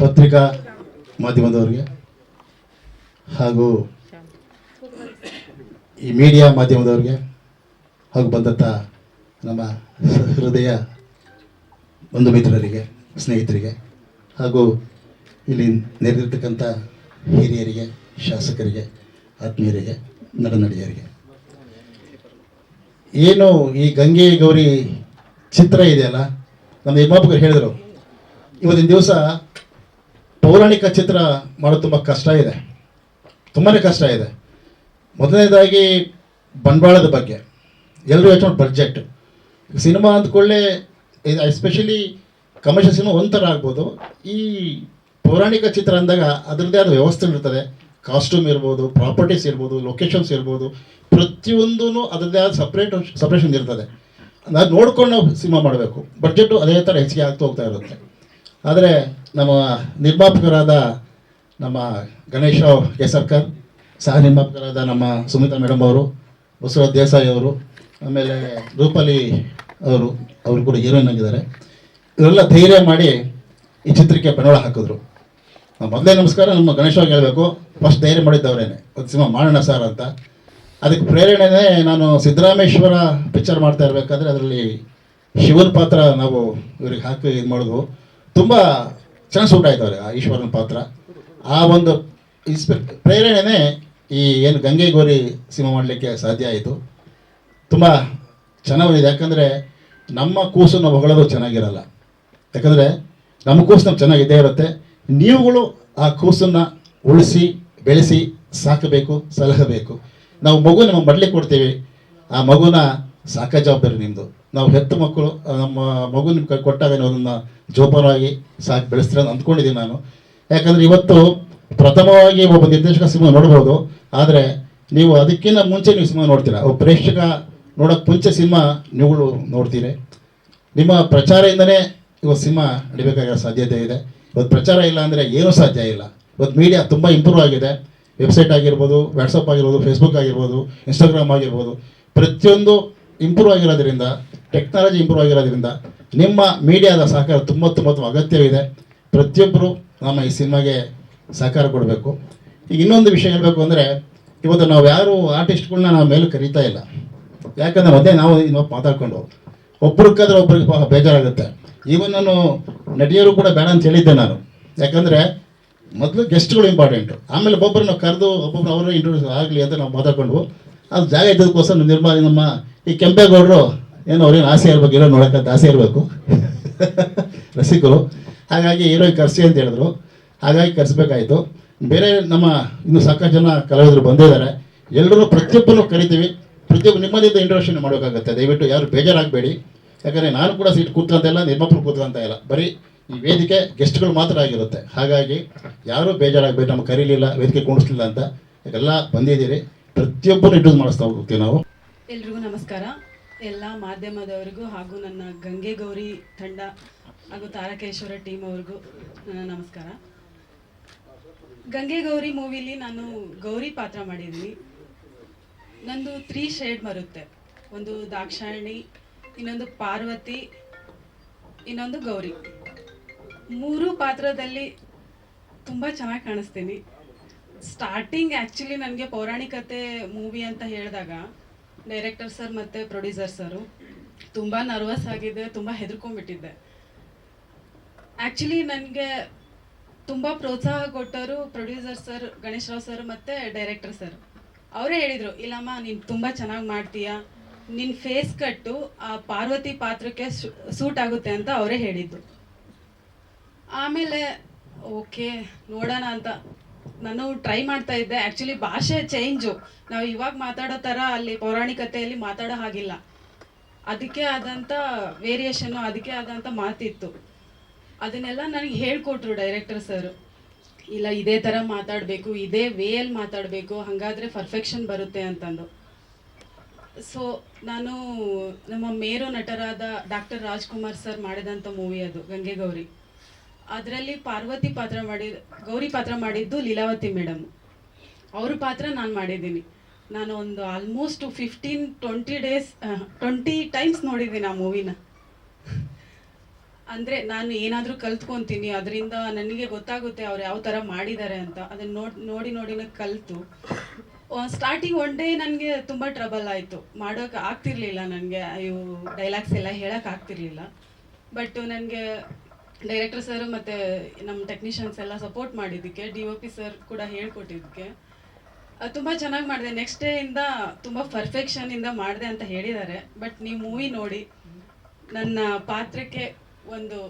ಪತ್ರಿಕಾ ಮಾಧ್ಯಮದವರಿಗೆ ಹಾಗೂ ಈ ಮೀಡಿಯಾ ಮಾಧ್ಯಮದವರಿಗೆ ಹಾಗೂ ಬಂದಂಥ ನಮ್ಮ ಹೃದಯ ಬಂಧು ಮಿತ್ರರಿಗೆ, ಸ್ನೇಹಿತರಿಗೆ ಹಾಗೂ ಇಲ್ಲಿ ನೆರೆದಿರ್ತಕ್ಕಂಥ ಹಿರಿಯರಿಗೆ, ಶಾಸಕರಿಗೆ, ಆತ್ಮೀಯರಿಗೆ ನಡನಡಿಯರಿಗೆ ಏನು ಈ ಗಂಗೆ ಗೌರಿ ಚಿತ್ರ ಇದೆಯಲ್ಲ? ನಮ್ಮ ನಿರ್ಮಾಪಕರು ಹೇಳಿದರು. ಇವತ್ತಿನ ದಿವಸ ಪೌರಾಣಿಕ ಚಿತ್ರ ಮಾಡೋದು ತುಂಬ ಕಷ್ಟ ಇದೆ. ತುಂಬಾ ಕಷ್ಟ ಇದೆ. ಮೊದಲನೇದಾಗಿ ಬಂಡವಾಳದ ಬಗ್ಗೆ. ಎಲ್ಲರೂ ಯೋಚನೆ ಬಡ್ಜೆಟ್ ಸಿನಿಮಾ ಅಂದ್ಕೊಳ್ಳೆ ಇದು ಎಸ್ಪೆಷಲಿ ಕಮರ್ಷಿಯಲ್ ಸಿನಿಮಾ ಒಂಥರ ಆಗ್ಬೋದು. ಈ ಪೌರಾಣಿಕ ಚಿತ್ರ ಅಂದಾಗ ಅದರದ್ದೇ ಆದ ವ್ಯವಸ್ಥೆ ಇರ್ತದೆ. ಕಾಸ್ಟ್ಯೂಮ್ ಇರ್ಬೋದು ಪ್ರಾಪರ್ಟೀಸ್ ಇರ್ಬೋದು ಲೊಕೇಶನ್ಸ್ ಇರ್ಬೋದು. ಪ್ರತಿಯೊಂದೂ ಅದರದ್ದೇ ಆದ ಸಪ್ರೇಟ್ ಸಪ್ರೇಷನ್ ಇರ್ತದೆ. ಅದು ನೋಡ್ಕೊಂಡು ನಾವು ಸಿನಿಮಾ ಮಾಡಬೇಕು. ಬಡ್ಜೆಟು ಅದೇ ಥರ ಹೆಚ್ಚಿಗೆ ಆಗ್ತಾ ಹೋಗ್ತಾ ಇರುತ್ತೆ. ಆದರೆ ನಮ್ಮ ನಿರ್ಮಾಪಕರಾದ ನಮ್ಮ ಗಣೇಶ ಕೇಸರ್ಕರ್, ಸಹ ನಿರ್ಮಾಪಕರಾದ ನಮ್ಮ ಸುಮಿತಾ ಮೇಡಮ್ ಅವರು ಬಸವ ದೇಸಾಯಿ ಅವರು, ಆಮೇಲೆ ರೂಪಾಲಿ ಅವರು ಅವರು ಕೂಡ ಹೀರೋಯಿನ್ ಆಗಿದ್ದಾರೆ. ಇವರೆಲ್ಲ ಧೈರ್ಯ ಮಾಡಿ ಈ ಚಿತ್ರಕ್ಕೆ ಬಂಡವಾಳ ಹಾಕಿದ್ರು. ಮೊದಲೇ ನಮಸ್ಕಾರ, ನಮ್ಮ ಗಣೇಶ ಅವ್ರಿಗೆ ಹೇಳಬೇಕು. ಫಸ್ಟ್ ಧೈರ್ಯ ಮಾಡಿದ್ದವರೇನೆ. ಒಂದು ಸಿನಿಮಾ ಮಾಡೋಣ ಸರ್ ಅಂತ. ಅದಕ್ಕೆ ಪ್ರೇರಣೆನೇ ನಾನು ಸಿದ್ದರಾಮೇಶ್ವರ ಪಿಕ್ಚರ್ ಮಾಡ್ತಾ ಇರಬೇಕಾದ್ರೆ ಅದರಲ್ಲಿ ಶಿವನ ಪಾತ್ರ ನಾವು ಇವ್ರಿಗೆ ಹಾಕಿ ಇದು ಮಾಡಿದ್ವು ತುಂಬ ಚೆನ್ನಾಗಿ ಸೂಟ್ ಆಯ್ತು ಆ ಈಶ್ವರನ ಪಾತ್ರ. ಆ ಒಂದು ಇನ್ಸ್ಪೆಕ್ಟ್ ಪ್ರೇರಣೆನೇ ಈ ಏನು ಗಂಗೆ ಗೋರಿ ಸಿನಿಮಾ ಮಾಡಲಿಕ್ಕೆ ಸಾಧ್ಯ ಆಯಿತು. ತುಂಬ ಚೆನ್ನಾಗಿದೆ ಯಾಕಂದರೆ ನಮ್ಮ ಕೂಸನ್ನು ಹೊಗಳೋದು ಚೆನ್ನಾಗಿರಲ್ಲ. ಯಾಕಂದರೆ ನಮ್ಮ ಕೂಸು ನಮ್ಗೆ ಚೆನ್ನಾಗಿದ್ದೇ ಇರುತ್ತೆ. ನೀವುಗಳು ಆ ಕೂಸನ್ನು ಉಳಿಸಿ, ಬೆಳೆಸಿ ಸಾಕಬೇಕು, ಸಲಹಬೇಕು. ನಾವು ಮಗು ನಿಮಗೆ ಮಡ್ಲಿಕ್ಕೆ ಕೊಡ್ತೀವಿ, ಆ ಮಗುನ ಸಾಕ ಜವಾಬ್ದಾರಿ ನಿಮ್ಮದು ನಾವು ಹೆತ್ತ ಮಕ್ಕಳು ನಮ್ಮ ಮಗು ನಿಮ್ಮ ಕೈ ಕೊಟ್ಟಾಗ ನೀವು ಅದನ್ನು ಜೋಪಾನವಾಗಿ ಸಾಕಿ ಬೆಳೆಸ್ತೀರ ಅಂತ ಅಂದ್ಕೊಂಡಿದ್ದೀನಿ ನಾನು. ಯಾಕಂದರೆ ಇವತ್ತು ಪ್ರಥಮವಾಗಿ ಒಬ್ಬ ನಿರ್ದೇಶಕ ಸಿನಿಮಾ ನೋಡ್ಬೋದು, ಆದರೆ ನೀವು ಅದಕ್ಕಿಂತ ಮುಂಚೆ ನೀವು ಸಿನಿಮಾ ನೋಡ್ತೀರಾ? ಒಬ್ಬ ಪ್ರೇಕ್ಷಕ ನೋಡೋಕ್ಕೆ ಮುಂಚೆ ಸಿನಿಮಾ ನೀವುಗಳು ನೋಡ್ತೀರಿ. ನಿಮ್ಮ ಪ್ರಚಾರದಿಂದನೇ ಇವತ್ತು ಸಿನಿಮಾ ನಡಿಬೇಕಾಗಿರೋ ಸಾಧ್ಯತೆ ಇದೆ. ಇವತ್ತು ಪ್ರಚಾರ ಇಲ್ಲ ಅಂದರೆ ಏನೂ ಸಾಧ್ಯ ಇಲ್ಲ. ಇವತ್ತು ಮೀಡಿಯಾ ತುಂಬ ಇಂಪ್ರೂವ್ ಆಗಿದೆ. ವೆಬ್ಸೈಟ್ ಆಗಿರ್ಬೋದು ವಾಟ್ಸಪ್ ಆಗಿರ್ಬೋದು ಫೇಸ್ಬುಕ್ ಆಗಿರ್ಬೋದು ಇನ್ಸ್ಟಾಗ್ರಾಮ್ ಆಗಿರ್ಬೋದು, ಪ್ರತಿಯೊಂದು ಇಂಪ್ರೂವ್ ಆಗಿರೋದ್ರಿಂದ ಟೆಕ್ನಾಲಜಿ ಇಂಪ್ರೂವ್ ಆಗಿರೋದ್ರಿಂದ ನಿಮ್ಮ ಮೀಡಿಯಾದ ಸಹಕಾರ ತುಂಬ ತುಂಬ ತುಂಬ ಅಗತ್ಯವಿದೆ. ಪ್ರತಿಯೊಬ್ಬರು ನಮ್ಮ ಈ ಸಿನಿಮಾಗೆ ಸಹಕಾರ ಕೊಡಬೇಕು. ಈಗ ಇನ್ನೊಂದು ವಿಷಯ ಹೇಳಬೇಕು ಅಂದರೆ, ಇವತ್ತು ನಾವು ಯಾರು ಆರ್ಟಿಸ್ಟ್ಗಳನ್ನ ನಾವು ಮೇಲೆ ಕರೀತಾ ಇಲ್ಲ. ಯಾಕಂದರೆ ಮೊದಲೇ ನಾವು ಇನ್ನೊಬ್ಬ ಮಾತಾಡ್ಕೊಂಡು ಒಬ್ರಿಗೆ ಪಾಪ ಬೇಜಾರಾಗುತ್ತೆ. ಈವನ್ ನಾನು ನಟಿಯರು ಕೂಡ ಬೇಡ ಅಂತ ಹೇಳಿದ್ದೆ ನಾನು. ಯಾಕಂದರೆ ಮೊದಲು ಗೆಸ್ಟ್ಗಳು ಇಂಪಾರ್ಟೆಂಟು ಆಮೇಲೆ ಒಬ್ಬೊಬ್ಬರನ್ನ ಕರೆದು ಒಬ್ಬೊಬ್ರು ಅವರು ಇಂಟ್ರೊಡ್ಯೂಸ್ ಆಗಲಿ ಅಂತ ನಾವು ಮಾತಾಡ್ಕೊಂಡು, ಅದು ಜಾಗ ಇದ್ದದಕ್ಕೋಸ್ಕರ ನಿರ್ಮಾಣ ನಿರ್ಮಾ ನಮ್ಮ ಈ ಕೆಂಪೇಗೌಡರು ಏನೋ ಅವ್ರೇನು ಆಸೆ ಇರ್ಬೇಕು ಇರೋ ನೋಡೋಕ್ಕಂತ ಆಸೆ ಇರಬೇಕು. ರಸಿಕರು. ಹಾಗಾಗಿ ಇರೋ ಕರೆಸಿ ಅಂತ ಹೇಳಿದ್ರು. ಹಾಗಾಗಿ ಕರೆಸ್ಬೇಕಾಯ್ತು. ಬೇರೆ ನಮ್ಮ ಇನ್ನು ಸಾಕಷ್ಟು ಜನ ಕಲಾವಿದರು ಬಂದಿದ್ದಾರೆ. ಎಲ್ಲರೂ ಪ್ರತಿಯೊಬ್ಬರು ಕರಿತೀವಿ. ಪ್ರತಿಯೊಬ್ಬರು ನಿಮ್ಮದಿಂದ ಇಂಟ್ರೊಡಕ್ಷನ್ ಮಾಡಬೇಕಾಗತ್ತೆ. ದಯವಿಟ್ಟು ಯಾರು ಬೇಜಾರಾಗಬೇಡಿ. ಯಾಕಂದರೆ ನಾನು ಕೂಡ ಸೀಟ್ ಕೂತ್ಕೊಂತ ಇಲ್ಲ ಕೂತ್ಕಂತ ಕೂತ್ಕೊಂತ ಇಲ್ಲ ಬರೀ ಈ ವೇದಿಕೆ ಗೆಸ್ಟ್ಗಳು ಮಾತ್ರ ಆಗಿರುತ್ತೆ. ಹಾಗಾಗಿ ಯಾರೂ ಬೇಜಾರಾಗಬೇಕು ನಮ್ಗೆ ಕರೀಲಿಲ್ಲ, ವೇದಿಕೆ ಕೂಡಿಸ್ಲಿಲ್ಲ ಅಂತ. ಎಲ್ಲ ಬಂದಿದ್ದೀರಿ. ಪ್ರತಿಯೊಬ್ಬರು ಇಂಟ್ರೊಡ್ಯೂಸ್ ಮಾಡಿಸ್ತಾ ಹೋಗ್ತೀವಿ ನಾವು. ಎಲ್ರಿಗೂ ನಮಸ್ಕಾರ. ಎಲ್ಲ ಮಾಧ್ಯಮದವರಿಗೂ ಹಾಗೂ ನನ್ನ ಗಂಗೆ ಗೌರಿ ತಂಡ ಹಾಗೂ ತಾರಕೇಶ್ವರ ಟೀಮ್ ಅವ್ರಿಗೂ ನಮಸ್ಕಾರ. ಗಂಗೆ ಗೌರಿ ಮೂವಿಲಿ ನಾನು ಗೌರಿ ಪಾತ್ರ ಮಾಡಿದ್ದೀನಿ. ನಂದು ತ್ರೀ ಶೇಡ್ ಬರುತ್ತೆ. ಒಂದು ದಾಕ್ಷಾಯಣಿ, ಇನ್ನೊಂದು ಪಾರ್ವತಿ, ಇನ್ನೊಂದು ಗೌರಿ. ಮೂರು ಪಾತ್ರದಲ್ಲಿ ತುಂಬ ಚೆನ್ನಾಗಿ ಕಾಣಿಸ್ತೀನಿ. ಸ್ಟಾರ್ಟಿಂಗ್ ಆ್ಯಕ್ಚುಲಿ ನನಗೆ ಪೌರಾಣಿಕತೆ ಮೂವಿ ಅಂತ ಹೇಳಿದಾಗ ಡೈರೆಕ್ಟರ್ ಸರ್ ಮತ್ತು ಪ್ರೊಡ್ಯೂಸರ್ ಸರು. ತುಂಬ ನರ್ವಸ್ ಆಗಿದೆ ತುಂಬ ಹೆದರ್ಕೊಂಡ್ಬಿಟ್ಟಿದ್ದೆ. ಆ್ಯಕ್ಚುಲಿ ನನಗೆ ತುಂಬ ಪ್ರೋತ್ಸಾಹ ಕೊಟ್ಟವರು producer sir, Ganesh Rao sir ಮತ್ತು ಡೈರೆಕ್ಟರ್ ಸರ್. ಅವರೇ ಹೇಳಿದರು, ಇಲ್ಲಮ್ಮ ನೀನು ತುಂಬ ಚೆನ್ನಾಗಿ ಮಾಡ್ತೀಯಾ? ನಿನ್ನ ಫೇಸ್ ಕಟ್ಟು ಆ ಪಾರ್ವತಿ ಪಾತ್ರಕ್ಕೆ ಸೂಟ್ ಆಗುತ್ತೆ ಅಂತ ಅವರೇ ಹೇಳಿದ್ದು ಆಮೇಲೆ, ಓಕೆ, ನೋಡೋಣ ಅಂತ. ನಾನು ಟ್ರೈ ಮಾಡ್ತಾ ಇದ್ದೆ. ಆ್ಯಕ್ಚುಲಿ ಭಾಷೆ ಚೇಂಜು ನಾವು ಇವಾಗ ಮಾತಾಡೋ ಥರ ಅಲ್ಲಿ ಪೌರಾಣಿಕತೆಯಲ್ಲಿ ಮಾತಾಡೋ ಹಾಗಿಲ್ಲ. ಅದಕ್ಕೆ ಆದಂಥ ವೇರಿಯೇಷನ್ನು ಅದಕ್ಕೆ ಆದಂಥ ಮಾತಿತ್ತು. ಅದನ್ನೆಲ್ಲ ನನಗೆ ಹೇಳ್ಕೊಟ್ರು ಡೈರೆಕ್ಟರ್ ಸರ್ ಇಲ್ಲ, ಇದೇ ಥರ ಮಾತಾಡಬೇಕು, ಇದೇ ವೇಯಲ್ಲಿ ಮಾತಾಡಬೇಕು, ಹಾಗಾದರೆ ಪರ್ಫೆಕ್ಷನ್ ಬರುತ್ತೆ ಅಂತಂದು. ಸೊ ನಾನು ನಮ್ಮ ಮೇರು ನಟರಾದ ಡಾಕ್ಟರ್ ರಾಜ್ಕುಮಾರ್ ಸರ್ ಮಾಡಿದಂಥ ಮೂವಿ ಅದು, ಗಂಗೆ ಗೌರಿ. ಅದರಲ್ಲಿ ಪಾರ್ವತಿ ಪಾತ್ರ ಮಾಡಿ ಗೌರಿ ಪಾತ್ರ ಮಾಡಿದ್ದು ಲೀಲಾವತಿ ಮೇಡಮ್. ಅವ್ರ ಪಾತ್ರ ನಾನು ಮಾಡಿದ್ದೀನಿ. ನಾನು ಒಂದು almost fifteen twenty days twenty times ನೋಡಿದ್ದೀನಿ ಆ ಮೂವಿನ ಅಂದರೆ ನಾನು ಏನಾದರೂ ಕಲ್ತ್ಕೊತೀನಿ, ಅದರಿಂದ ನನಗೆ ಗೊತ್ತಾಗುತ್ತೆ ಅವ್ರು ಯಾವ ಥರ ಮಾಡಿದ್ದಾರೆ ಅಂತ. ಅದನ್ನು ನೋಡಿ ನೋಡಿ, ನೋಡಿನ ಕಲಿತು. ಸ್ಟಾರ್ಟಿಂಗ್ ಒನ್ ಡೇ ನನಗೆ ತುಂಬ ಟ್ರಬಲ್ ಆಯಿತು. ಮಾಡೋಕೆ ಆಗ್ತಿರ್ಲಿಲ್ಲ ನನಗೆ. ಇವು ಡೈಲಾಗ್ಸ್ ಎಲ್ಲ ಹೇಳೋಕೆ ಆಗ್ತಿರ್ಲಿಲ್ಲ. ಬಟ್ ನನಗೆ ಡೈರೆಕ್ಟರ್ ಸರ್ ಮತ್ತು ನಮ್ಮ ಟೆಕ್ನಿಷಿಯನ್ಸ್ ಎಲ್ಲ ಸಪೋರ್ಟ್ ಮಾಡಿದ್ದಕ್ಕೆ ಡಿ ಒ ಪಿ ಸರ್ ಕೂಡ ಹೇಳ್ಕೊಟ್ಟಿದ್ದಕ್ಕೆ. ತುಂಬ ಚೆನ್ನಾಗಿ ಮಾಡಿದೆ. ನೆಕ್ಸ್ಟ್ ಡೇಯಿಂದ ತುಂಬ ಪರ್ಫೆಕ್ಷನಿಂದ ಮಾಡಿದೆ ಅಂತ ಹೇಳಿದ್ದಾರೆ. ಬಟ್ ನೀವು ಮೂವಿ ನೋಡಿ, ನನ್ನ ಪಾತ್ರಕ್ಕೆ ಒಂದು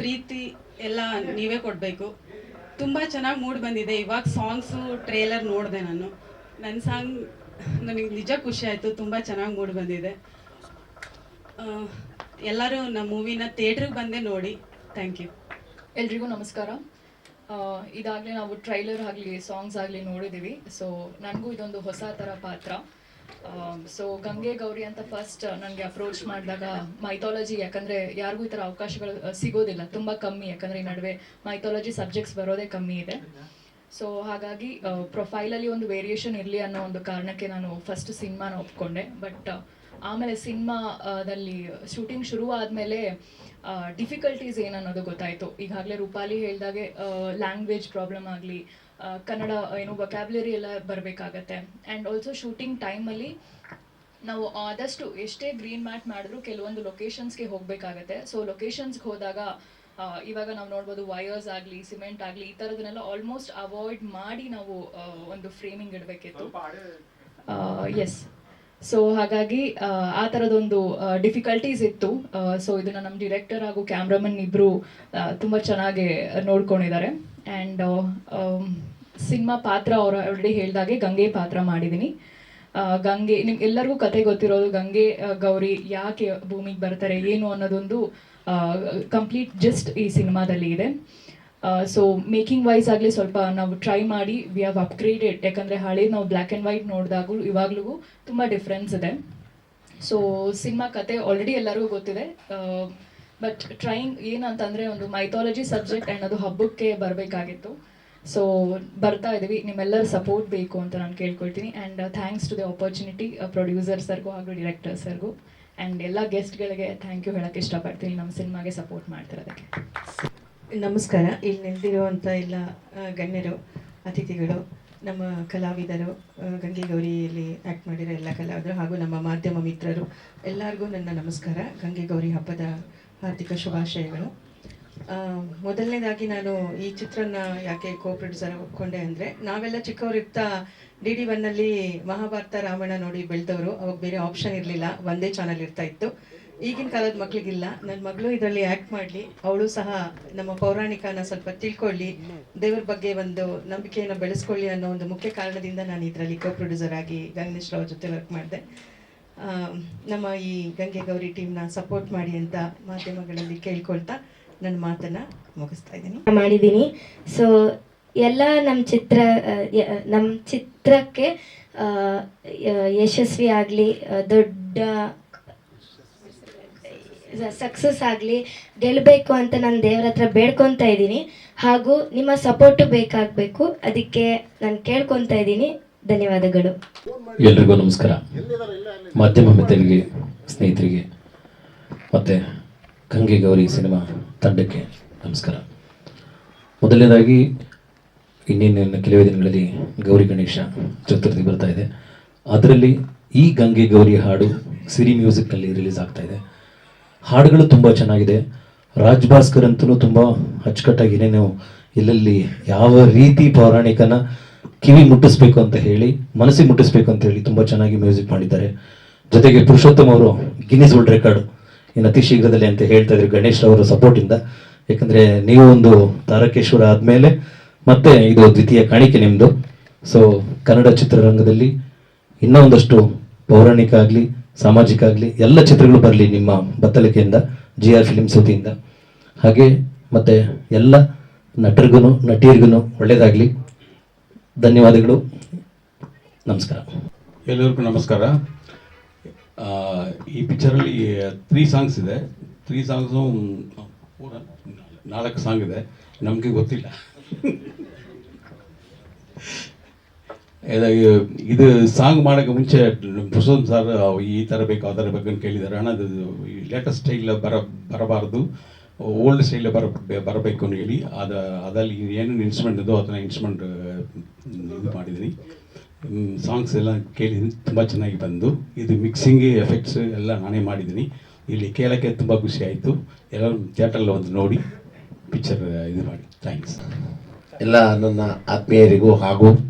ಪ್ರೀತಿ ಎಲ್ಲ ನೀವೇ ಕೊಡಬೇಕು. ತುಂಬ ಚೆನ್ನಾಗಿ ಮೂಡ್ ಬಂದಿದೆ. ಇವಾಗ ಸಾಂಗ್ಸು ಟ್ರೇಲರ್ ನೋಡಿದೆ ನಾನು. ನನ್ನ ಸಾಂಗ್ ನನಗೆ ನಿಜ ಖುಷಿ ಆಯಿತು. ತುಂಬ ಚೆನ್ನಾಗಿ ಮೂಡ್ ಬಂದಿದೆ. ಎಲ್ಲರೂ ನಮ್ಮ ಮೂವಿನ ಥಿಯೇಟ್ರಿಗೆ ಬಂದೇ ನೋಡಿ. ಥ್ಯಾಂಕ್ ಯು ಎಲ್ರಿಗೂ ನಮಸ್ಕಾರ. ಇದಾಗಲೇ ನಾವು ಟ್ರೈಲರ್ ಆಗಲಿ ಸಾಂಗ್ಸ್ ಆಗಲಿ ನೋಡಿದ್ದೀವಿ ಸೊ ನನಗೂ ಇದೊಂದು ಹೊಸ ಥರ ಪಾತ್ರ. ಸೊ ಗಂಗೆ ಗೌರಿ ಅಂತ ಫಸ್ಟ್ ನನಗೆ ಅಪ್ರೋಚ್ ಮಾಡಿದಾಗ ಮೈಥಾಲಜಿ ಯಾಕಂದರೆ ಯಾರಿಗೂ ಈ ಥರ ಅವಕಾಶಗಳು ಸಿಗೋದಿಲ್ಲ. ತುಂಬ ಕಮ್ಮಿ. ಯಾಕಂದರೆ ಈ ನಡುವೆ ಮೈಥಾಲಜಿ ಸಬ್ಜೆಕ್ಟ್ಸ್ ಬರೋದೇ ಕಮ್ಮಿ ಇದೆ. ಸೊ ಹಾಗಾಗಿ ಪ್ರೊಫೈಲಲ್ಲಿ ಒಂದು ವೇರಿಯೇಷನ್ ಇರಲಿ ಅನ್ನೋ ಒಂದು ಕಾರಣಕ್ಕೆ ನಾನು ಫಸ್ಟ್ ಸಿನಿಮಾನ ಒಪ್ಕೊಂಡೆ. ಬಟ್ ಆಮೇಲೆ ಸಿನಿಮಾದಲ್ಲಿ ಶೂಟಿಂಗ್ ಶುರು ಆದಮೇಲೆ ಡಿಫಿಕಲ್ಟೀಸ್ ಏನನ್ನೋದು ಗೊತ್ತಾಯಿತು. ಈಗಾಗಲೇ ರೂಪಾಲಿ ಹೇಳಿದಾಗೆ ಲ್ಯಾಂಗ್ವೇಜ್ ಪ್ರಾಬ್ಲಮ್ ಆಗಲಿ ಕನ್ನಡ ಏನು ವೊಕ್ಯಾಬ್ಲರಿ ಎಲ್ಲ ಬರಬೇಕಾಗತ್ತೆ. ಆ್ಯಂಡ್ ಆಲ್ಸೋ ಶೂಟಿಂಗ್ ಟೈಮಲ್ಲಿ ನಾವು ಆದಷ್ಟು ಎಷ್ಟೇ ಗ್ರೀನ್ ಮ್ಯಾಟ್ ಮಾಡಿದ್ರು ಕೆಲವೊಂದು ಲೊಕೇಶನ್ಸ್ಗೆ ಹೋಗಬೇಕಾಗತ್ತೆ. ಸೊ ಲೊಕೇಶನ್ಸ್ಗೆ ಹೋದಾಗ ಇವಾಗ ನಾವು ನೋಡ್ಬೋದು ವೈಯರ್ಸ್ ಆಗಲಿ ಸಿಮೆಂಟ್ ಆಗಲಿ ಈ ಥರದನ್ನೆಲ್ಲ ಆಲ್ಮೋಸ್ಟ್ ಅವಾಯ್ಡ್ ಮಾಡಿ ನಾವು ಒಂದು ಫ್ರೇಮಿಂಗ್ ಇಡಬೇಕಿತ್ತು. ಎಸ್ ಸೊ ಹಾಗಾಗಿ ಆ, ಥರದೊಂದು ಡಿಫಿಕಲ್ಟೀಸ್ ಇತ್ತು. ಸೊ ಇದನ್ನು ನಮ್ಮ ಡಿರೆಕ್ಟರ್ ಹಾಗೂ ಕ್ಯಾಮ್ರಾಮನ್ ಇಬ್ಬರು ತುಂಬ ಚೆನ್ನಾಗಿ ನೋಡ್ಕೊಂಡಿದ್ದಾರೆ. ಆ್ಯಂಡ್ ಸಿನಿಮಾ ಪಾತ್ರ ಅವರು ಆಲ್ರೆಡಿ ಹೇಳ್ದಾಗೆ ಗಂಗೆ ಪಾತ್ರ ಮಾಡಿದ್ದೀನಿ ಗಂಗೆ ನಿಮ್ಗೆ ಎಲ್ಲರಿಗೂ ಕತೆ ಗೊತ್ತಿರೋದು ಗಂಗೆ ಗೌರಿ ಯಾಕೆ ಭೂಮಿಗೆ ಬರ್ತಾರೆ ಏನು ಅನ್ನೋದೊಂದು ಕಂಪ್ಲೀಟ್ ಜಸ್ಟ್ ಈ ಸಿನಿಮಾದಲ್ಲಿ ಇದೆ. ಸೊ ಮೇಕಿಂಗ್ ವೈಸ್ ಆಗಲಿ ಸ್ವಲ್ಪ ನಾವು ಟ್ರೈ ಮಾಡಿ ವಿ ಹ್ಯಾವ್ ಅಪ್ಗ್ರೇಡೆಡ್ ಯಾಕಂದರೆ ಹಳೆ ನಾವು ಬ್ಲ್ಯಾಕ್ ಆ್ಯಂಡ್ ವೈಟ್ ನೋಡಿದಾಗ ಇವಾಗ್ಲೂ ತುಂಬ ಡಿಫ್ರೆನ್ಸ್ ಇದೆ. ಸೊ ಸಿನಿಮಾ ಕತೆ ಆಲ್ರೆಡಿ ಎಲ್ಲರಿಗೂ ಗೊತ್ತಿದೆ. ಬಟ್ ಟ್ರೈಂಗ್ ಏನಂತಂದರೆ ಒಂದು ಮೈಥಾಲಜಿ ಸಬ್ಜೆಕ್ಟ್ ಆ್ಯಂಡ್ ಅದು ಹಬ್ಬಕ್ಕೆ ಬರಬೇಕಾಗಿತ್ತು. ಸೊ ಬರ್ತಾ ಇದ್ದೀವಿ ನಿಮ್ಮೆಲ್ಲರ ಸಪೋರ್ಟ್ ಬೇಕು ಅಂತ ನಾನು ಕೇಳ್ಕೊಳ್ತೀನಿ. And thanks to the opportunity producer ಸರ್ಗೂ ಹಾಗೂ ಡಿರೆಕ್ಟರ್ ಸರ್ಗೂ. ಆ್ಯಂಡ್ ಎಲ್ಲ ಗೆಸ್ಟ್ಗಳಿಗೆ ಥ್ಯಾಂಕ್ ಯು ಹೇಳೋಕ್ಕೆ ಇಷ್ಟಪಡ್ತೀನಿ. ನಮ್ಮ ಸಿನಿಮಾಗೆ ಸಪೋರ್ಟ್ ಮಾಡ್ತಿರೋದಕ್ಕೆ. ನಮಸ್ಕಾರ. ಇಲ್ಲಿ ನಿಂತಿರುವಂಥ ಎಲ್ಲ ಗಣ್ಯರು, ಅತಿಥಿಗಳು, ನಮ್ಮ ಕಲಾವಿದರು ಗಂಗೆ ಗೌರಿಯಲ್ಲಿ ಆ್ಯಕ್ಟ್ ಮಾಡಿರೋ ಎಲ್ಲ ಕಲಾವಿದರು ಹಾಗೂ ನಮ್ಮ ಮಾಧ್ಯಮ ಮಿತ್ರರು, ಎಲ್ಲರಿಗೂ ನನ್ನ ನಮಸ್ಕಾರ. ಗಂಗೆ ಗೌರಿ ಹಬ್ಬದ ಹಾರ್ದಿಕ ಶುಭಾಶಯಗಳು. ಮೊದಲನೇದಾಗಿ ನಾನು ಈ ಚಿತ್ರನ ಯಾಕೆ ಕೋ ಪ್ರೊಡ್ಯೂಸರ್ ಒಪ್ಕೊಂಡೆ ಅಂದರೆ, ನಾವೆಲ್ಲ ಚಿಕ್ಕವರಿರ್ತಾ ಡಿ ಡಿ ಒನ್ನಲ್ಲಿ ಮಹಾಭಾರತ ರಾಮಾಯಣ ನೋಡಿ ಬೆಳೆದವರು, ಅವಾಗ ಬೇರೆ ಆಪ್ಷನ್ ಇರಲಿಲ್ಲ, ಒಂದೇ ಚಾನಲ್ ಇರ್ತಾ ಇತ್ತು. ಈಗಿನ ಕಾಲದ ಮಕ್ಳಿಗಿಲ್ಲ. ನನ್ನ ಮಗಳು ಇದರಲ್ಲಿ ಆ್ಯಕ್ಟ್ ಮಾಡಲಿ. ಅವಳು ಸಹ ನಮ್ಮ ಪೌರಾಣಿಕನ ಸ್ವಲ್ಪ ತಿಳ್ಕೊಳ್ಳಿ. ದೇವ್ರ ಬಗ್ಗೆ ಒಂದು ನಂಬಿಕೆಯನ್ನು ಬೆಳೆಸ್ಕೊಳ್ಳಿ ಅನ್ನೋ ಒಂದು ಮುಖ್ಯ ಕಾರಣದಿಂದ ನಾನು ಇದರಲ್ಲಿ ಕೋ ಪ್ರೊಡ್ಯೂಸರ್ ಆಗಿ ಗಂಗನೇಶ್ ರಾವ್ ಜೊತೆ ವರ್ಕ್ ಮಾಡಿದೆ. ನಮ್ಮ ಈ ಗಂಗೆ ಗೌರಿ ಟೀಮ್ನ ಸಪೋರ್ಟ್ ಮಾಡಿ ಅಂತ ಮಾಧ್ಯಮಗಳಲ್ಲಿ ಕೇಳ್ಕೊಳ್ತಾ ನನ್ನ ಮಾತನ್ನ ಮುಗಿಸ್ತಾ ಇದ್ದೀನಿ. ಮಾಡಿದ್ದೀನಿ. ಸೊ ಎಲ್ಲ ನಮ್ಮ ಚಿತ್ರ ನಮ್ಮ ಚಿತ್ರಕ್ಕೆ ಯಶಸ್ವಿ ಆಗಲಿ ದೊಡ್ಡ ಸಕ್ಸಸ್ ಆಗಲಿ ಗೆಲ್ಲಬೇಕು ಅಂತ ನಾನು ದೇವರ ಹತ್ರ ಬೇಡ್ಕೊತಾ ಇದ್ದೀನಿ. ಹಾಗೂ ನಿಮ್ಮ ಸಪೋರ್ಟು ಬೇಕಾಗಬೇಕು. ಅದಕ್ಕೆ ನಾನು ಕೇಳ್ಕೊತಾ ಇದ್ದೀನಿ. ಧನ್ಯವಾದಗಳು. ಎಲ್ರಿಗೂ ನಮಸ್ಕಾರ. ಮಾಧ್ಯಮ ಮಿತ್ರರಿಗೆ, ಸ್ನೇಹಿತರಿಗೆ, ಮತ್ತೆ ಗಂಗೆ ಗೌರಿ ಸಿನಿಮಾ ತಂಡಕ್ಕೆ ನಮಸ್ಕಾರ. ಮೊದಲನೇದಾಗಿ ಇನ್ನೇನು ಕೆಲವೇ ದಿನಗಳಲ್ಲಿ ಗೌರಿ ಗಣೇಶ ಚತುರ್ಥಿ ಬರ್ತಾ ಇದೆ. ಅದರಲ್ಲಿ ಈ ಗಂಗೆ ಗೌರಿ ಹಾಡು ಸಿರಿ ಮ್ಯೂಸಿಕ್ನಲ್ಲಿ ರಿಲೀಸ್ ಆಗ್ತಾ ಇದೆ. ಹಾಡುಗಳು ತುಂಬ ಚೆನ್ನಾಗಿದೆ. ರಾಜ್ ಭಾಸ್ಕರ್ ಅಂತಲೂ ತುಂಬ ಅಚ್ಚುಕಟ್ಟಾಗಿ ಏನೇನು ಇಲ್ಲಲ್ಲಿ ಯಾವ ರೀತಿ ಪೌರಾಣಿಕನ ಕಿವಿ ಮುಟ್ಟಿಸ್ಬೇಕು ಅಂತ ಹೇಳಿ, ಮನಸ್ಸಿಗೆ ಮುಟ್ಟಿಸ್ಬೇಕು ಅಂತ ಹೇಳಿ ತುಂಬ ಚೆನ್ನಾಗಿ ಮ್ಯೂಸಿಕ್ ಮಾಡಿದ್ದಾರೆ. ಜೊತೆಗೆ ಪುರುಷೋತ್ತಮ್ ಅವರು ಗಿನಿಸ್ ವರ್ಲ್ಡ್ ರೆಕಾರ್ಡ್ ಇನ್ನು ಅತಿ ಶೀಘ್ರದಲ್ಲಿ ಅಂತ ಹೇಳ್ತಾ ಇದ್ರು ಗಣೇಶ್ ಅವರ ಸಪೋರ್ಟಿಂದ ಯಾಕಂದರೆ ನೀವು ಒಂದು ತಾರಕೇಶ್ವರ ಆದಮೇಲೆ ಮತ್ತೆ ಇದು ದ್ವಿತೀಯ ಕಾಣಿಕೆ ನಿಮ್ಮದು ಸೊ ಕನ್ನಡ ಚಿತ್ರರಂಗದಲ್ಲಿ ಇನ್ನೂ ಒಂದಷ್ಟು ಪೌರಾಣಿಕ ಆಗಲಿ ಸಾಮಾಜಿಕ ಆಗಲಿ ಎಲ್ಲ ಚಿತ್ರಗಳು ಬರಲಿ ನಿಮ್ಮ ಬತ್ತಲಿಕೆಯಿಂದ ಜಿ ಆರ್ ಫಿಲಿಮ್ಸ್ ವತಿಯಿಂದ ಹಾಗೆ ಮತ್ತು ಎಲ್ಲ ನಟರಿಗೂ ನಟಿಯರಿಗೂ ಒಳ್ಳೆಯದಾಗಲಿ ಧನ್ಯವಾದಗಳು. ನಮಸ್ಕಾರ. ಎಲ್ಲರಿಗೂ ನಮಸ್ಕಾರ. ಈ ಪಿಕ್ಚರಲ್ಲಿ ತ್ರೀ ಸಾಂಗ್ಸ್ ಇದೆ. ತ್ರೀ ಸಾಂಗ್ಸು ನಾಲ್ಕು ಸಾಂಗ್ ಇದೆ. ನಮಗೆ ಗೊತ್ತಿಲ್ಲ. ಇದು- ಸಾಂಗ್ ಮಾಡೋಕ್ಕೆ ಮುಂಚೆ ಪ್ರಸೋದ್ ಸರ್ ಈ ಥರ ಬೇಕು, ಆ ಥರ ಬೇಕು ಅಂತ ಕೇಳಿದ್ದಾರೆ ಅಣ್ಣ, ಅದು ಲೇಟೆಸ್ಟ್ ಸ್ಟೈಲ್ ಬರ, ಬರಬಾರ್ದು. ಓಲ್ಡ್ ಸ್ಟೈಲ್ ಬರ, ಬರಬೇಕು ಅಂತ ಹೇಳಿ. ಅದ, ಅದಲ್ಲಿ ಏನೇನು ಇನ್ಸ್ಟ್ರೂಮೆಂಟ್ ಇದೋ ಅದನ್ನು ಇನ್ಸ್ಟ್ರೂಮೆಂಟ್ ಇದು ಮಾಡಿದ್ದೀನಿ. ಸಾಂಗ್ಸ್ ಎಲ್ಲ ಕೇಳಿದ್ದೀನಿ. ತುಂಬ ಚೆನ್ನಾಗಿ ಬಂದು. ಇದು ಮಿಕ್ಸಿಂಗ್ ಎಫೆಕ್ಟ್ಸ್ ಎಲ್ಲ ನಾನೇ ಮಾಡಿದ್ದೀನಿ. ಇಲ್ಲಿ ಕೇಳೋಕ್ಕೆ ತುಂಬ ಖುಷಿ ಆಯಿತು. ಎಲ್ಲರೂ ಥಿಯೇಟ್ರಲ್ಲಿ ಒಂದು ನೋಡಿ ಪಿಕ್ಚರ್ ಇದು ಮಾಡಿ. ಥ್ಯಾಂಕ್ಸ್ ಎಲ್ಲ ನನ್ನ ಆತ್ಮೀಯರಿಗೂ ಹಾಗೂ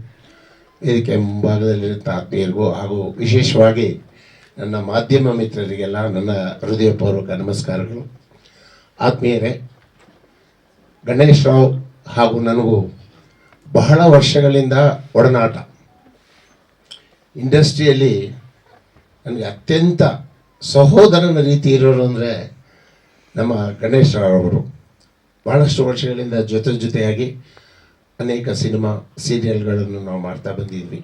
ಇದಕ್ಕೆ ಮುಂಭಾಗದಲ್ಲಿರುವಂಥ ಆತ್ಮೀಯರಿಗೂ ಹಾಗೂ ವಿಶೇಷವಾಗಿ ನನ್ನ ಮಾಧ್ಯಮ ಮಿತ್ರರಿಗೆಲ್ಲ ನನ್ನ ಹೃದಯಪೂರ್ವಕ ನಮಸ್ಕಾರಗಳು. ಆತ್ಮೀಯರೇ, ಗಣೇಶ್ ರಾವ್ ಹಾಗೂ ನನಗೂ ಬಹಳ ವರ್ಷಗಳಿಂದ ಒಡನಾಟ. ಇಂಡಸ್ಟ್ರಿಯಲ್ಲಿ ನನಗೆ ಅತ್ಯಂತ ಸಹೋದರನ ರೀತಿ ಇರೋರು ಅಂದರೆ ನಮ್ಮ ಗಣೇಶ್ ರಾವ್ ಅವರು. ಬಹಳಷ್ಟು ವರ್ಷಗಳಿಂದ ಜೊತೆ ಜೊತೆಯಾಗಿ ಅನೇಕ ಸಿನಿಮಾ ಸೀರಿಯಲ್ಗಳನ್ನು ನಾವು ಮಾಡ್ತಾ ಬಂದಿದ್ವಿ.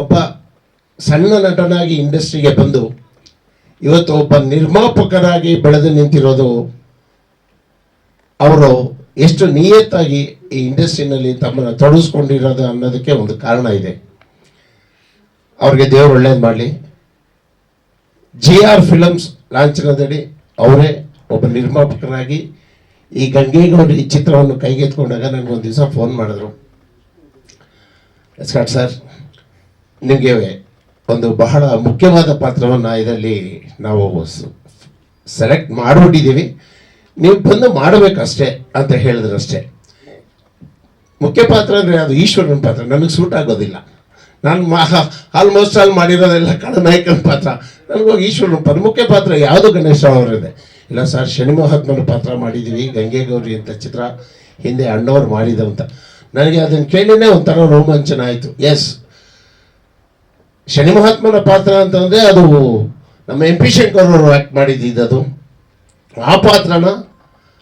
ಒಬ್ಬ ಸಣ್ಣ ನಟನಾಗಿ ಇಂಡಸ್ಟ್ರಿಗೆ ಬಂದು ಇವತ್ತು ಒಬ್ಬ ನಿರ್ಮಾಪಕರಾಗಿ ಬೆಳೆದು ನಿಂತಿರೋದು ಅವರು ಎಷ್ಟು ನಿಯತ್ತಾಗಿ ಈ ಇಂಡಸ್ಟ್ರಿನಲ್ಲಿ ತಮ್ಮನ್ನು ತೊಡಗಿಸ್ಕೊಂಡಿರೋದು ಅನ್ನೋದಕ್ಕೆ ಒಂದು ಕಾರಣ ಇದೆ. ಅವ್ರಿಗೆ ದೇವರು ಒಳ್ಳೇದು ಮಾಡಲಿ. ಜಿ ಆರ್ ಫಿಲಮ್ಸ್ ಲಾಂಛನದಡಿ ಅವರೇ ಒಬ್ಬ ನಿರ್ಮಾಪಕರಾಗಿ ಈ ಗಂಗೇಗೌಡ ಈ ಚಿತ್ರವನ್ನು ಕೈಗೆತ್ಕೊಂಡಾಗ ನನಗೊಂದು ದಿವಸ ಫೋನ್ ಮಾಡಿದ್ರು. ಎಸ್ಕಾಟ್ ಸರ್, ನಿಮಗೆ ಒಂದು ಬಹಳ ಮುಖ್ಯವಾದ ಪಾತ್ರವನ್ನು ಇದರಲ್ಲಿ ನಾವು ಸೆಲೆಕ್ಟ್ ಮಾಡಿಬಿಟ್ಟಿದ್ದೀವಿ. ನೀವು ಬಂದು ಮಾಡಬೇಕಷ್ಟೇ ಅಂತ ಹೇಳಿದ್ರಷ್ಟೇ. ಮುಖ್ಯ ಪಾತ್ರ ಅಂದರೆ ಅದು ಈಶ್ವರನ ಪಾತ್ರ. ನನಗೆ ಸೂಟ್ ಆಗೋದಿಲ್ಲ. ನಾನು ಆಲ್ಮೋಸ್ಟ್ ಆಲ್ ಮಾಡಿರೋದೆಲ್ಲ ಖಳನಾಯಕನ ಪಾತ್ರ. ನನಗೋಗಿ ಈಶ್ವರನ ಪ್ರಮುಖ ಪಾತ್ರ ಯಾವುದು ಗಣೇಶ ಅವರಿದೆ ಇಲ್ಲ ಸರ್, ಶನಿ ಮಹಾತ್ಮನ ಪಾತ್ರ ಮಾಡಿದ್ದೀವಿ ಗಂಗೆ ಗೌರಿ ಅಂತ ಚಿತ್ರ ಹಿಂದೆ ಅಣ್ಣವ್ರು ಮಾಡಿದಂತ ನನಗೆ ಅದನ್ನು ಕೇಳಿನೇ ಒಂಥರ ರೋಮಾಂಚನ ಆಯಿತು. ಎಸ್ ಶನಿ ಮಹಾತ್ಮನ ಪಾತ್ರ ಅಂತಂದರೆ ಅದು ನಮ್ಮ ಎಂ ಪಿ ಶಂಕರ್ ಅವರು ಆ್ಯಕ್ಟ್ ಮಾಡಿದ್ದು ಆ ಪಾತ್ರನ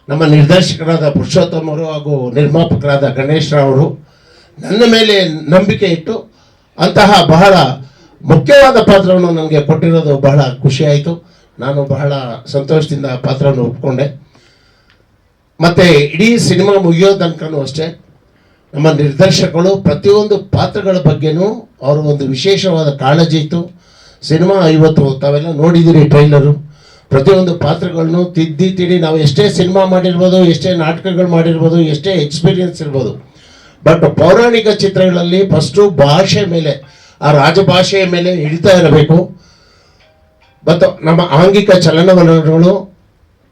ನಮ್ಮ ನಿರ್ದೇಶಕರಾದ ಪುರುಷೋತ್ತಮರು ಹಾಗೂ ನಿರ್ಮಾಪಕರಾದ ಗಣೇಶ್ ರಾವ್ ಅವರು ನನ್ನ ಮೇಲೆ ನಂಬಿಕೆ ಇಟ್ಟು ಅಂತಹ ಬಹಳ ಮುಖ್ಯವಾದ ಪಾತ್ರವನ್ನು ನನಗೆ ಕೊಟ್ಟಿರೋದು ಬಹಳ ಖುಷಿಯಾಯಿತು ನಾನು ಬಹಳ ಸಂತೋಷದಿಂದ ಪಾತ್ರವನ್ನು ಒಪ್ಕೊಂಡೆ. ಮತ್ತು ಇಡೀ ಸಿನಿಮಾ ಮುಗಿಯೋ ತನಕನೂ ಅಷ್ಟೇ, ನಮ್ಮ ನಿರ್ದೇಶಕರು ಪ್ರತಿಯೊಂದು ಪಾತ್ರಗಳ ಬಗ್ಗೆನೂ ಅವರು ಒಂದು ವಿಶೇಷವಾದ ಕಾಳಜಿ ಇತ್ತು. ಸಿನಿಮಾ ಇವತ್ತು ತಾವೆಲ್ಲ ನೋಡಿದ್ದೀರಿ ಟ್ರೈಲರು. ಪ್ರತಿಯೊಂದು ಪಾತ್ರಗಳನ್ನು ತಿದ್ದಿ ತಿಡಿ ನಾವು ಎಷ್ಟೇ ಸಿನಿಮಾ ಮಾಡಿರ್ಬೋದು, ಎಷ್ಟೇ ನಾಟಕಗಳು ಮಾಡಿರ್ಬೋದು, ಎಷ್ಟೇ ಎಕ್ಸ್ಪೀರಿಯನ್ಸ್ ಇರ್ಬೋದು ಬಟ್ ಪೌರಾಣಿಕ ಚಿತ್ರಗಳಲ್ಲಿ ಫಸ್ಟು ಭಾಷೆ ಮೇಲೆ, ಆ ರಾಜಭಾಷೆಯ ಮೇಲೆ ಹಿಡಿತಾ ಇರಬೇಕು. ಮತ್ತು ನಮ್ಮ ಆಂಗಿಕ ಚಲನವಲನಗಳು,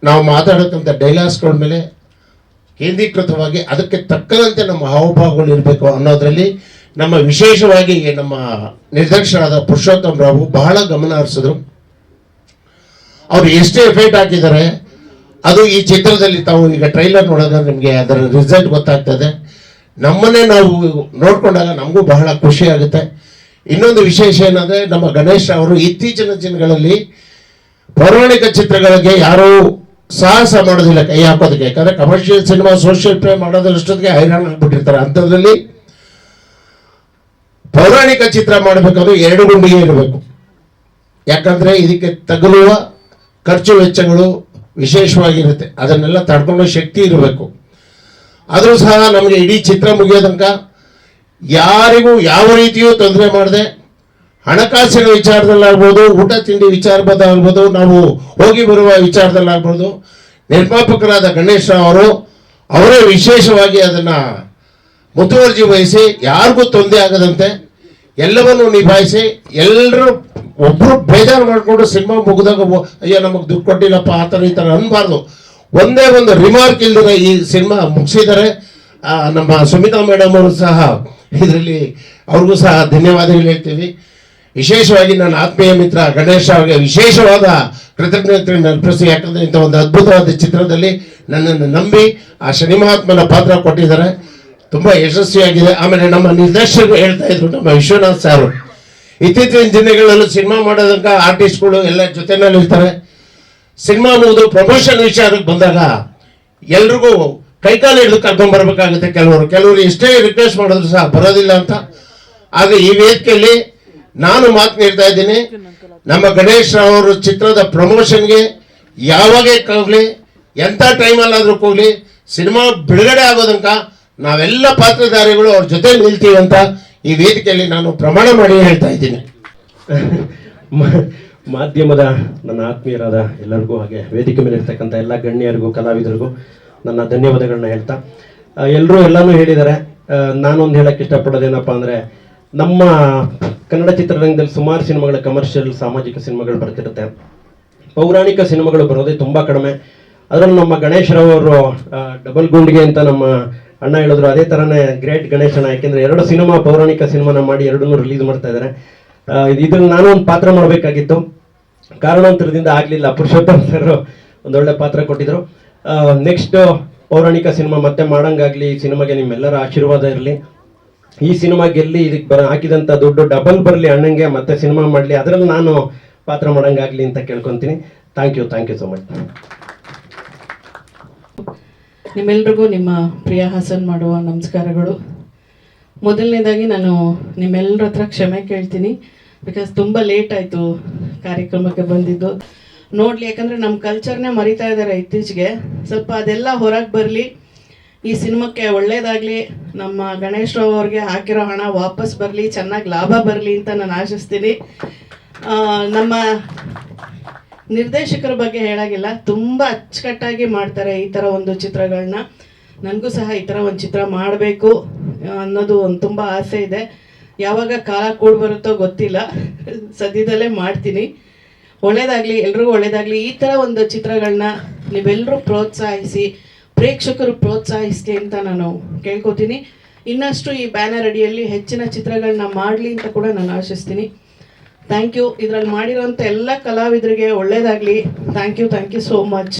ನಾವು ಮಾತಾಡತಕ್ಕಂಥ ಡೈಲಾಗ್ಸ್ಗಳ ಮೇಲೆ ಕೇಂದ್ರೀಕೃತವಾಗಿ ಅದಕ್ಕೆ ತಕ್ಕನಂತೆ ನಮ್ಮ ಹಾವಭಾವಗಳು ಇರಬೇಕು ಅನ್ನೋದರಲ್ಲಿ ನಮ್ಮ ವಿಶೇಷವಾಗಿ ನಮ್ಮ ನಿರ್ದೇಶಕರಾದ ಪುರುಷೋತ್ತಮ್ ರಾವು ಬಹಳ ಗಮನ ಹರಿಸಿದ್ರು. ಅವರು ಎಷ್ಟೇ ಎಫೆಕ್ಟ್ ಹಾಕಿದ್ದಾರೆ, ಅದು ಈ ಚಿತ್ರದಲ್ಲಿ ತಾವು ಈಗ ಟ್ರೈಲರ್ ನೋಡಿದ್ರೆ ನಿಮಗೆ ಅದರ ರಿಸಲ್ಟ್ ಗೊತ್ತಾಗ್ತದೆ. ನಮ್ಮನ್ನೇ ನಾವು ನೋಡ್ಕೊಂಡಾಗ ನಮಗೂ ಬಹಳ ಖುಷಿ ಆಗುತ್ತೆ. ಇನ್ನೊಂದು ವಿಶೇಷ ಏನಂದ್ರೆ ನಮ್ಮ ಗಣೇಶ್ ಅವರು ಇತ್ತೀಚಿನ ದಿನಗಳಲ್ಲಿ ಪೌರಾಣಿಕ ಚಿತ್ರಗಳಿಗೆ ಯಾರೂ ಸಾಹಸ ಮಾಡೋದಿಲ್ಲ, ಕೈ ಹಾಕೋದಕ್ಕೆ. ಯಾಕಂದ್ರೆ ಕಮರ್ಷಿಯಲ್ ಸಿನಿಮಾ ಸೋಷಿಯಲ್ ಪ್ಲೇ ಮಾಡೋದ್ರಷ್ಟೊತ್ತಿಗೆ ಹೈರಾಣ ಆಗ್ಬಿಟ್ಟಿರ್ತಾರೆ. ಅಂಥದ್ರಲ್ಲಿ ಪೌರಾಣಿಕ ಚಿತ್ರ ಮಾಡಬೇಕಾದ್ರೆ ಎರಡು ಗುಂಡಿಗೆ ಇರಬೇಕು. ಯಾಕಂದ್ರೆ ಇದಕ್ಕೆ ತಗುಲುವ ಖರ್ಚು ವೆಚ್ಚಗಳು ವಿಶೇಷವಾಗಿರುತ್ತೆ. ಅದನ್ನೆಲ್ಲ ತಡ್ಕೊಳ್ಳೋ ಶಕ್ತಿ ಇರಬೇಕು. ಆದರೂ ಸಹ ನಮಗೆ ಇಡೀ ಚಿತ್ರ ಮುಗಿಯೋ ತನಕ ಯಾರಿಗೂ ಯಾವ ರೀತಿಯೂ ತೊಂದರೆ ಮಾಡದೆ ಹಣಕಾಸಿನ ವಿಚಾರದಲ್ಲಾಗ್ಬೋದು, ಊಟ, ತಿಂಡಿ ವಿಚಾರದಲ್ಲಾಗ್ಬೋದು ನಾವು ಹೋಗಿ ಬರುವ ವಿಚಾರದಲ್ಲಾಗ್ಬೋದು, ನಿರ್ಮಾಪಕರಾದ ಗಣೇಶ್ ಅವರು ಅವರೇ ವಿಶೇಷವಾಗಿ ಅದನ್ನು ಮುತುವರ್ಜಿ ವಹಿಸಿ ಯಾರಿಗೂ ತೊಂದರೆ ಆಗದಂತೆ ಎಲ್ಲವನ್ನೂ ನಿಭಾಯಿಸಿ ಎಲ್ಲರೂ ಒಬ್ರು ಬೇಜಾರು ಮಾಡಿಕೊಂಡು ಸಿನಿಮಾ ಮುಗಿದಾಗ ಅಯ್ಯೋ, ನಮಗೆ ದುಡ್ಡು ಕೊಟ್ಟಿಲ್ಲಪ್ಪ, ಆ ಥರ ಈ ಥರ ಅನ್ಬಾರ್ದು. ಒಂದೇ ಒಂದು ರಿಮಾರ್ಕ್ ಇಲ್ದಿರ ಈ ಸಿನಿಮಾ ಮುಗಿಸಿದರೆ ನಮ್ಮ ಸುಮಿತಾ ಮೇಡಮ್ ಅವರು ಸಹ ಇದರಲ್ಲಿ ಅವ್ರಿಗೂ ಸಹ ಧನ್ಯವಾದಗಳು ಹೇಳ್ತೀವಿ. ವಿಶೇಷವಾಗಿ ನನ್ನ ಆತ್ಮೀಯ ಮಿತ್ರ ಗಣೇಶ್ ಅವರಿಗೆ ವಿಶೇಷವಾದ ಕೃತಜ್ಞತೆ ಅರ್ಪಿಸಿ. ಯಾಕಂದ್ರೆ ಇಂಥ ಒಂದು ಅದ್ಭುತವಾದ ಚಿತ್ರದಲ್ಲಿ ನನ್ನನ್ನು ನಂಬಿ ಆ ಶನಿ ಮಹಾತ್ಮನ ಪಾತ್ರ ಕೊಟ್ಟಿದ್ದಾರೆ. ತುಂಬಾ ಯಶಸ್ವಿಯಾಗಿದೆ. ಆಮೇಲೆ ನಮ್ಮ ನಿರ್ದೇಶಕರು ಹೇಳ್ತಾ ಇದ್ರು, ನಮ್ಮ ವಿಶ್ವನಾಥ್ ಸಾರು, ಇತ್ತೀಚಿನ ದಿನಗಳಲ್ಲೂ ಸಿನಿಮಾ ಮಾಡೋದಕ್ಕ ಆರ್ಟಿಸ್ಟ್ಗಳು ಎಲ್ಲ ಜೊತೆನಲ್ಲಿ ಇರ್ತಾರೆ ಸಿನಿಮಾ ಅನ್ನೋದು ಪ್ರಮೋಷನ್ ವಿಚಾರಕ್ಕೆ ಬಂದಾಗ ಎಲ್ರಿಗೂ ಕೈಕಾಲು ಹಿಡಿದು ಕರ್ಕೊಂಡ್ ಬರ್ಬೇಕಾಗುತ್ತೆ ಕೆಲವರು. ಕೆಲವರು ಎಷ್ಟೇ ರಿಕ್ವೆಸ್ಟ್ ಮಾಡಿದ್ರು ಸಹ ಬರೋದಿಲ್ಲ ಅಂತ. ಆದರೆ ಈ ವೇದಿಕೆಯಲ್ಲಿ ನಾನು ಮಾತು ನೀಡ್ತಾ ಇದ್ದೀನಿ. ನಮ್ಮ ಗಣೇಶ್ ರಾವ್ ಅವರ ಚಿತ್ರದ ಪ್ರಮೋಷನ್ಗೆ ಯಾವಾಗ ಹೋಗ್ಲಿ ಎಂಥ ಟೈಮಲ್ಲಾದರೂ ಹೋಗ್ಲಿ ಸಿನಿಮಾ ಬಿಡುಗಡೆ ಆಗೋದಂಕ ನಾವೆಲ್ಲ ಪಾತ್ರಧಾರಿಗಳು ಅವ್ರ ಜೊತೆ ನಿಲ್ತೀವಿ ಅಂತ ಈ ವೇದಿಕೆಯಲ್ಲಿ ನಾನು ಪ್ರಮಾಣ ಮಾಡಿ ಹೇಳ್ತಾ ಇದ್ದೀನಿ. ಮಾಧ್ಯಮದ ನನ್ನ ಆತ್ಮೀಯರಾದ ಎಲ್ಲರಿಗೂ ಹಾಗೆ ವೇದಿಕೆ ಮೇಲೆ ಇರ್ತಕ್ಕಂಥ ಎಲ್ಲ ಗಣ್ಯರಿಗೂ, ಕಲಾವಿದರಿಗೂ ನನ್ನ ಧನ್ಯವಾದಗಳನ್ನ ಹೇಳ್ತಾ ಎಲ್ಲರೂ ಎಲ್ಲನೂ ಹೇಳಿದ್ದಾರೆ. ನಾನೊಂದು ಹೇಳಕ್ಕೆ ಇಷ್ಟಪಡೋದೇನಪ್ಪ ಅಂದರೆ, ನಮ್ಮ ಕನ್ನಡ ಚಿತ್ರರಂಗದಲ್ಲಿ ಸುಮಾರು ಸಿನಿಮಾಗಳು ಕಮರ್ಷಿಯಲ್ ಸಾಮಾಜಿಕ ಸಿನಿಮಾಗಳು ಬರ್ತಿರುತ್ತೆ. ಪೌರಾಣಿಕ ಸಿನಿಮಾಗಳು ಬರೋದೇ ತುಂಬ ಕಡಿಮೆ. ಅದರಲ್ಲಿ ನಮ್ಮ ಗಣೇಶ್ ರಾವ್ ಅವರು ಡಬಲ್ ಗುಂಡಿಗೆ ಅಂತ ನಮ್ಮ ಅಣ್ಣ ಹೇಳಿದ್ರು, ಅದೇ ಥರನೇ ಗ್ರೇಟ್ ಗಣೇಶ್ ಅಣ್ಣ ಯಾಕೆಂದರೆ ಎರಡು ಸಿನಿಮಾ, ಪೌರಾಣಿಕ ಸಿನಿಮಾನ ಮಾಡಿ ಎರಡನ್ನೂ ರಿಲೀಸ್ ಮಾಡ್ತಾ ಇದ್ದಾರೆ. ಇದ್ರಲ್ಲಿ ನಾನು ಒಂದು ಪಾತ್ರ ಮಾಡಬೇಕಾಗಿತ್ತು. ಕಾರಣಾಂತರದಿಂದ ಆಗಲಿಲ್ಲ. ಪುರುಷೋತ್ತಮ್ ಸರ್ ಒಂದೊಳ್ಳೆ ಪಾತ್ರ ಕೊಟ್ಟಿದ್ರು. ನೆಕ್ಸ್ಟ್ ಪೌರಾಣಿಕ ಸಿನಿಮಾ ಮತ್ತೆ ಮಾಡಂಗಾಗ್ಲಿ ಈ ಸಿನಿಮಾಗೆ ನಿಮ್ಮೆಲ್ಲರ ಆಶೀರ್ವಾದ ಇರಲಿ. ಈ ಸಿನಿಮಾ ಗೆಲ್ಲಿ ಇದಕ್ಕೆ ಬರ ಹಾಕಿದಂಥ ದುಡ್ಡು ಡಬಲ್ ಬರಲಿ ಅಣ್ಣಂಗೆ, ಮತ್ತೆ ಸಿನಿಮಾ ಮಾಡಲಿ. ಅದರಲ್ಲಿ ನಾನು ಪಾತ್ರ ಮಾಡಂಗಾಗ್ಲಿ ಅಂತ ಕೇಳ್ಕೊತೀನಿ. Thank you thank you so much ನಿಮ್ಮೆಲ್ರಿಗೂ ನಿಮ್ಮ ಪ್ರಿಯ ಹಾಸನ್ ಮಾಡುವ ನಮಸ್ಕಾರಗಳು. ಮೊದಲನೇದಾಗಿ ನಾನು ನಿಮ್ಮೆಲ್ಲರ ಹತ್ರ ಕ್ಷಮೆ ಕೇಳ್ತೀನಿ ಬಿಕಾಸ್ ತುಂಬ ಲೇಟ್ ಆಯಿತು ಕಾರ್ಯಕ್ರಮಕ್ಕೆ ಬಂದಿದ್ದು. ನೋಡಲಿ, ಯಾಕಂದರೆ ನಮ್ಮ ಕಲ್ಚರ್ನೇ ಮರಿತಾ ಇದ್ದಾರೆ ಇತ್ತೀಚೆಗೆ. ಸ್ವಲ್ಪ ಅದೆಲ್ಲ ಹೊರಗೆ ಬರಲಿ, ಈ ಸಿನಿಮಾಕ್ಕೆ ಒಳ್ಳೇದಾಗಲಿ, ನಮ್ಮ ಗಣೇಶ್ ರಾವ್ ಅವ್ರಿಗೆ ಹಾಕಿರೋ ಹಣ ವಾಪಸ್ ಬರಲಿ, ಚೆನ್ನಾಗಿ ಲಾಭ ಬರಲಿ ಅಂತ ನಾನು ಆಶಿಸ್ತೀನಿ. ನಮ್ಮ ನಿರ್ದೇಶಕರ ಬಗ್ಗೆ ಹೇಳಾಗಿಲ್ಲ, ತುಂಬ ಅಚ್ಚುಕಟ್ಟಾಗಿ ಮಾಡ್ತಾರೆ ಈ ಥರ ಒಂದು ಚಿತ್ರಗಳನ್ನ ನನಗೂ ಸಹ ಈ ಥರ ಒಂದು ಚಿತ್ರ ಮಾಡಬೇಕು ಅನ್ನೋದು ಒಂದು ತುಂಬ ಆಸೆ ಇದೆ. ಯಾವಾಗ ಕಾಲ ಕೂಡಿ ಬರುತ್ತೋ ಗೊತ್ತಿಲ್ಲ. ಸದ್ಯದಲ್ಲೇ ಮಾಡ್ತೀನಿ. ಒಳ್ಳೇದಾಗಲಿ, ಎಲ್ರಿಗೂ ಒಳ್ಳೇದಾಗಲಿ. ಈ ಥರ ಒಂದು ಚಿತ್ರಗಳನ್ನ ನೀವೆಲ್ಲರೂ ಪ್ರೋತ್ಸಾಹಿಸಿ, ಪ್ರೇಕ್ಷಕರು ಪ್ರೋತ್ಸಾಹಿಸಿ ಅಂತ ನಾನು ಕೇಳ್ಕೊತೀನಿ. ಇನ್ನಷ್ಟು ಈ ಬ್ಯಾನರ್ ಅಡಿಯಲ್ಲಿ ಹೆಚ್ಚಿನ ಚಿತ್ರಗಳನ್ನ ಮಾಡಲಿ ಅಂತ ಕೂಡ ನಾನು ಆಶಿಸ್ತೀನಿ. Thank you. ಇದರಲ್ಲಿ ಮಾಡಿರೋಂಥ ಎಲ್ಲ ಕಲಾವಿದರಿಗೆ ಒಳ್ಳೇದಾಗಲಿ. Thank you thank you so much.